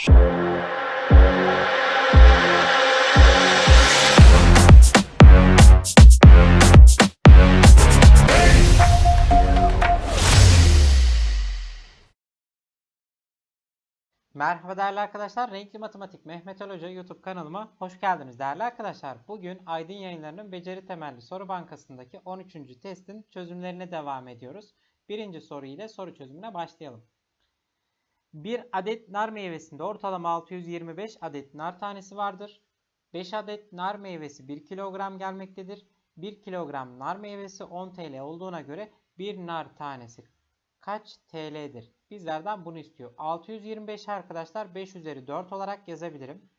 Merhaba değerli arkadaşlar. Renkli Matematik Mehmet Ali Hoca YouTube kanalıma hoş geldiniz değerli arkadaşlar. Bugün Aydın Yayınları'nın beceri temelli soru bankasındaki 13. testin çözümlerine devam ediyoruz. Birinci soru ile soru çözümüne başlayalım. Bir adet nar meyvesinde ortalama 625 adet nar tanesi vardır. 5 adet nar meyvesi 1 kilogram gelmektedir. 1 kilogram nar meyvesi 10 TL olduğuna göre bir nar tanesi kaç TL'dir? Bizlerden bunu istiyor. 625 arkadaşlar 5 üzeri 4 olarak yazabilirim.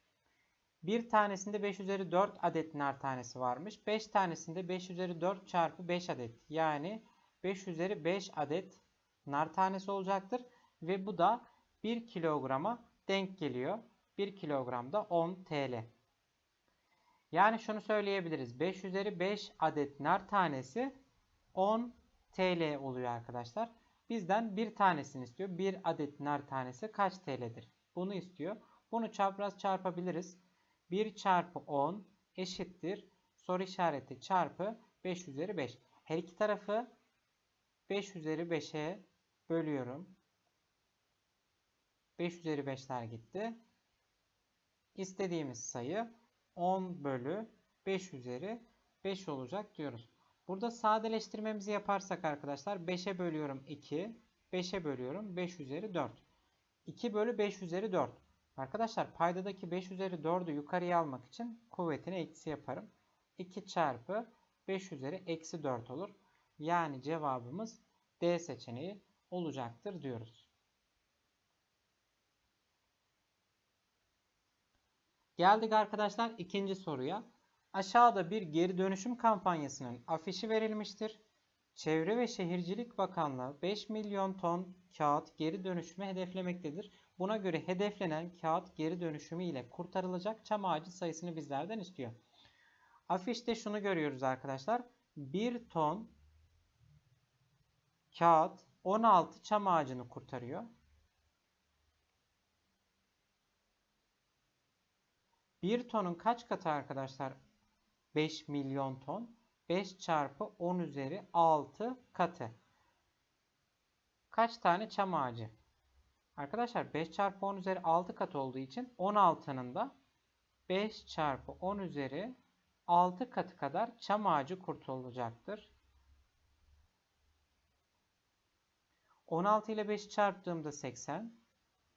Bir tanesinde 5 üzeri 4 adet nar tanesi varmış. 5 tanesinde 5 üzeri 4 çarpı 5 adet. Yani 5 üzeri 5 adet nar tanesi olacaktır. Ve bu da 1 kilograma denk geliyor. 1 kilogramda 10 TL. Yani şunu söyleyebiliriz. 5 üzeri 5 adet nar tanesi 10 TL oluyor arkadaşlar. Bizden bir tanesini istiyor. Bir adet nar tanesi kaç TL'dir? Bunu istiyor. Bunu çapraz çarpabiliriz. 1 çarpı 10 eşittir. Soru işareti çarpı 5 üzeri 5. Her iki tarafı 5 üzeri 5'e bölüyorum. 5 üzeri 5'ler gitti. İstediğimiz sayı 10 bölü 5 üzeri 5 olacak diyoruz. Burada sadeleştirmemizi yaparsak arkadaşlar 5'e bölüyorum 2, 5'e bölüyorum 5 üzeri 4. 2 bölü 5 üzeri 4. Arkadaşlar paydadaki 5 üzeri 4'ü yukarıya almak için kuvvetini eksi yaparım. 2 çarpı 5 üzeri eksi 4 olur. Yani cevabımız D seçeneği olacaktır diyoruz. Geldik arkadaşlar ikinci soruya. Aşağıda bir geri dönüşüm kampanyasının afişi verilmiştir. Çevre ve Şehircilik Bakanlığı 5 milyon ton kağıt geri dönüşümü hedeflemektedir. Buna göre hedeflenen kağıt geri dönüşümü ile kurtarılacak çam ağacı sayısını bizlerden istiyor. Afişte şunu görüyoruz arkadaşlar. 1 ton kağıt 16 çam ağacını kurtarıyor. 1 tonun kaç katı arkadaşlar 5 milyon ton. 5 çarpı 10 üzeri 6 katı. Kaç tane çam ağacı? Arkadaşlar 5 çarpı 10 üzeri 6 katı olduğu için 16'nın da 5 çarpı 10 üzeri 6 katı kadar çam ağacı kurtulacaktır. 16 ile 5 çarptığımda 80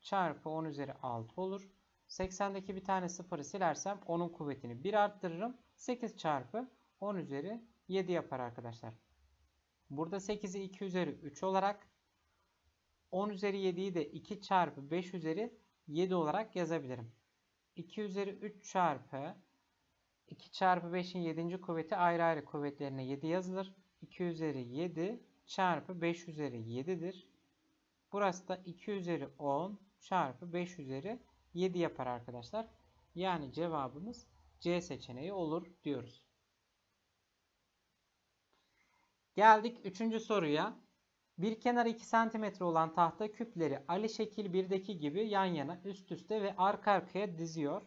çarpı 10 üzeri 6 olur. 80'deki bir tane sıfırı silersem onun kuvvetini 1 arttırırım. 8 çarpı 10 üzeri 7 yapar arkadaşlar. Burada 8'i 2 üzeri 3 olarak 10 üzeri 7'yi de 2 çarpı 5 üzeri 7 olarak yazabilirim. 2 üzeri 3 çarpı 2 çarpı 5'in 7. kuvveti ayrı ayrı kuvvetlerine 7 yazılır. 2 üzeri 7 çarpı 5 üzeri 7'dir. Burası da 2 üzeri 10 çarpı 5 üzeri 7 yapar arkadaşlar. Yani cevabımız C seçeneği olur diyoruz. Geldik 3. soruya. Bir kenar 2 cm olan tahta küpleri Ali şekil 1'deki gibi yan yana üst üste ve arka arkaya diziyor.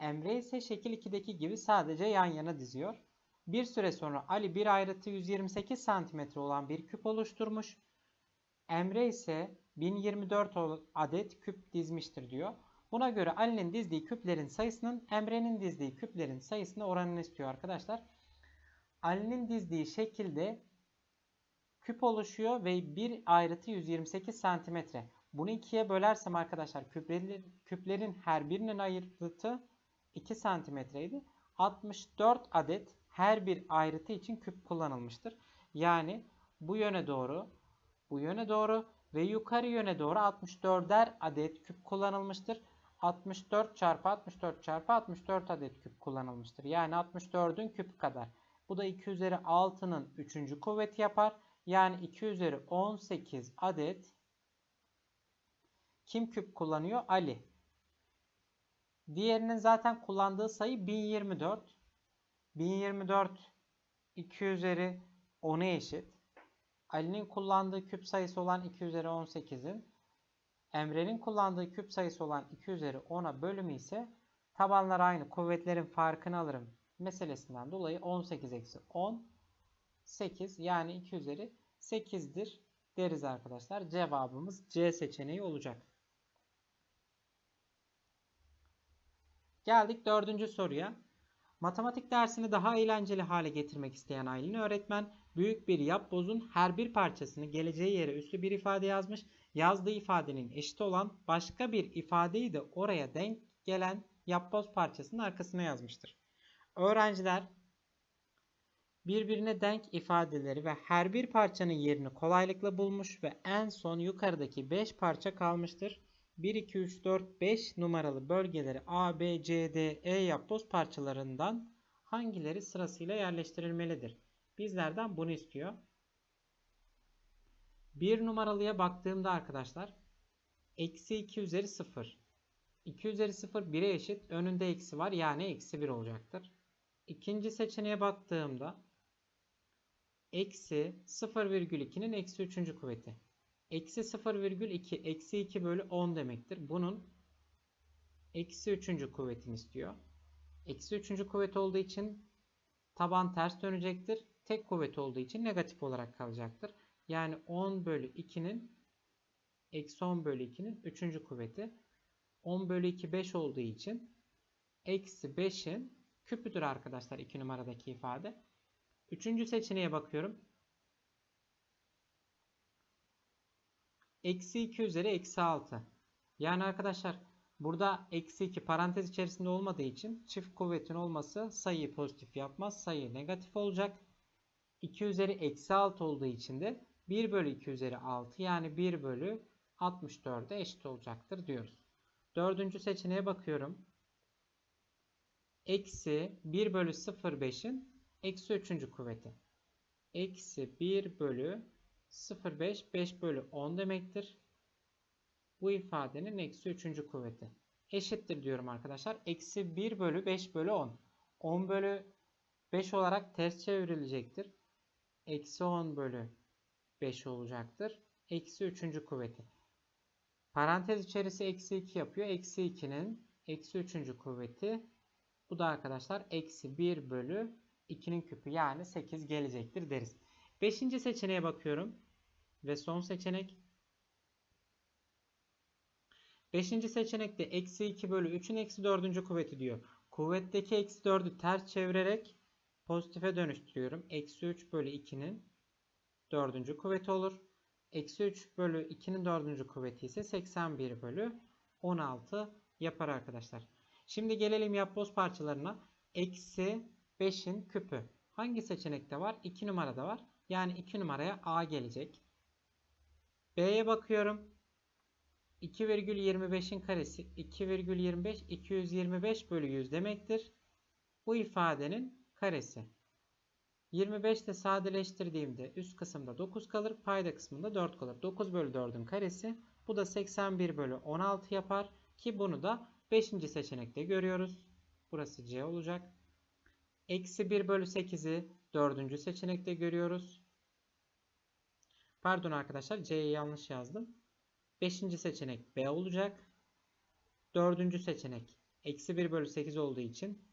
Emre ise şekil 2'deki gibi sadece yan yana diziyor. Bir süre sonra Ali bir ayrıtı 128 cm olan bir küp oluşturmuş. Emre ise 1024 adet küp dizmiştir diyor. Buna göre Ali'nin dizdiği küplerin sayısının Emre'nin dizdiği küplerin sayısına oranını istiyor arkadaşlar. Ali'nin dizdiği şekilde küp oluşuyor ve bir ayrıtı 128 cm. Bunu ikiye bölersem arkadaşlar küplerin, küplerin her birinin ayrıtı 2 cm idi. 64 adet her bir ayrıtı için küp kullanılmıştır. Yani bu yöne doğru, bu yöne doğru ve yukarı yöne doğru 64'er adet küp kullanılmıştır. 64 çarpı 64 çarpı 64 adet küp kullanılmıştır. Yani 64'ün küp kadar. Bu da 2 üzeri 6'nın 3. kuvveti yapar. Yani 2 üzeri 18 adet kim küp kullanıyor? Ali. Diğerinin zaten kullandığı sayı 1024. 1024 2 üzeri 10'a eşit. Ali'nin kullandığı küp sayısı olan 2 üzeri 18'in Emre'nin kullandığı küp sayısı olan 2 üzeri 10'a bölümü ise tabanlar aynı kuvvetlerin farkını alırım meselesinden dolayı 18 eksi 10 8 yani 2 üzeri 8'dir deriz arkadaşlar. Cevabımız C seçeneği olacak. Geldik dördüncü soruya. Matematik dersini daha eğlenceli hale getirmek isteyen Aylin öğretmen büyük bir yapbozun her bir parçasını geleceği yere üslü bir ifade yazmış. Yazdığı ifadenin eşit olan başka bir ifadeyi de oraya denk gelen yapboz parçasının arkasına yazmıştır. Öğrenciler birbirine denk ifadeleri ve her bir parçanın yerini kolaylıkla bulmuş ve en son yukarıdaki 5 parça kalmıştır. 1, 2, 3, 4, 5 numaralı bölgeleri A, B, C, D, E yapboz parçalarından hangileri sırasıyla yerleştirilmelidir? Bizlerden bunu istiyor. 1 numaralıya baktığımda arkadaşlar eksi 2 üzeri 0. 2 üzeri 0 1'e eşit. Önünde eksi var yani eksi 1 olacaktır. İkinci seçeneğe baktığımda eksi 0,2'nin eksi 3. kuvveti. Eksi 0,2 eksi 2 bölü 10 demektir. Bunun eksi 3. kuvvetini istiyor. Eksi 3. kuvvet olduğu için taban ters dönecektir. Tek kuvvet olduğu için negatif olarak kalacaktır. Yani 10 bölü 2'nin eksi 10 bölü 2'nin 3. kuvveti. 10 bölü 2 5 olduğu için eksi 5'in küpüdür arkadaşlar 2 numaradaki ifade. Üçüncü seçeneğe bakıyorum. Eksi 2 üzeri eksi 6. Yani arkadaşlar burada eksi 2 parantez içerisinde olmadığı için çift kuvvetin olması sayıyı pozitif yapmaz. Sayı negatif olacak. 2 üzeri eksi 6 olduğu için de 1 bölü 2 üzeri 6 yani 1 bölü 64'e eşit olacaktır diyoruz. Dördüncü seçeneğe bakıyorum. Eksi 1 bölü 0,5'in eksi 3. kuvveti. Eksi 1 bölü 0,5 5 bölü 10 demektir. Bu ifadenin eksi 3. kuvveti. Eşittir diyorum arkadaşlar. Eksi 1 bölü 5 bölü 10. 10 bölü 5 olarak ters çevrilecektir. Eksi 10 bölü 5 olacaktır. Eksi 3. kuvveti. Parantez içerisi eksi 2 yapıyor. Eksi 2'nin eksi 3. kuvveti. Bu da arkadaşlar eksi 1 bölü 2'nin küpü yani 8 gelecektir deriz. Beşinci seçeneğe bakıyorum. Ve son seçenek. Beşinci seçenekte eksi 2 bölü 3'ün eksi 4. kuvveti diyor. Kuvvetteki eksi 4'ü ters çevirerek pozitife dönüştürüyorum. Eksi 3 bölü 2'nin 4. kuvveti olur. Eksi 3 bölü 2'nin 4. kuvveti ise 81 bölü 16 yapar arkadaşlar. Şimdi gelelim yapboz parçalarına. Eksi 5'in küpü. Hangi seçenekte var? 2 numarada var. Yani 2 numaraya A gelecek. B'ye bakıyorum. 2,25'in karesi 2,25 225 bölü 100 demektir. Bu ifadenin karesi. 25 ile sadeleştirdiğimde üst kısımda 9 kalır. Payda kısmında 4 kalır. 9 bölü 4'ün karesi. Bu da 81 bölü 16 yapar. Ki bunu da 5. seçenekte görüyoruz. Burası C olacak. Eksi 1 bölü 8'i 4. seçenekte görüyoruz. Pardon arkadaşlar C'yi yanlış yazdım. 5. seçenek B olacak. 4. seçenek eksi 1 bölü 8 olduğu için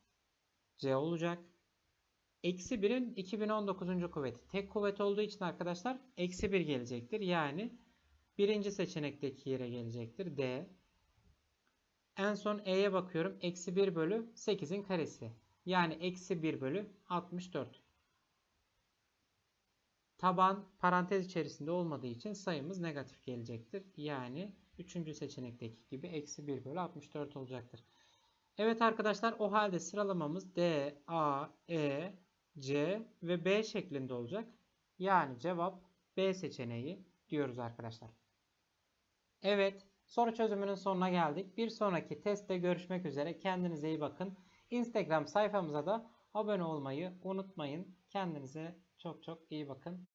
C olacak. Eksi 1'in 2019. kuvveti. Tek kuvvet olduğu için arkadaşlar eksi 1 gelecektir. Yani birinci seçenekteki yere gelecektir. D. En son E'ye bakıyorum. Eksi 1 bölü 8'in karesi. Yani eksi 1 bölü 64. Taban parantez içerisinde olmadığı için sayımız negatif gelecektir. Yani 3. seçenekteki gibi eksi 1 bölü 64 olacaktır. Evet arkadaşlar o halde sıralamamız D, A, E, C ve B şeklinde olacak. Yani cevap B seçeneği diyoruz arkadaşlar. Evet soru çözümünün sonuna geldik. Bir sonraki testte görüşmek üzere. Kendinize iyi bakın. Instagram sayfamıza da abone olmayı unutmayın. Kendinize çok çok iyi bakın.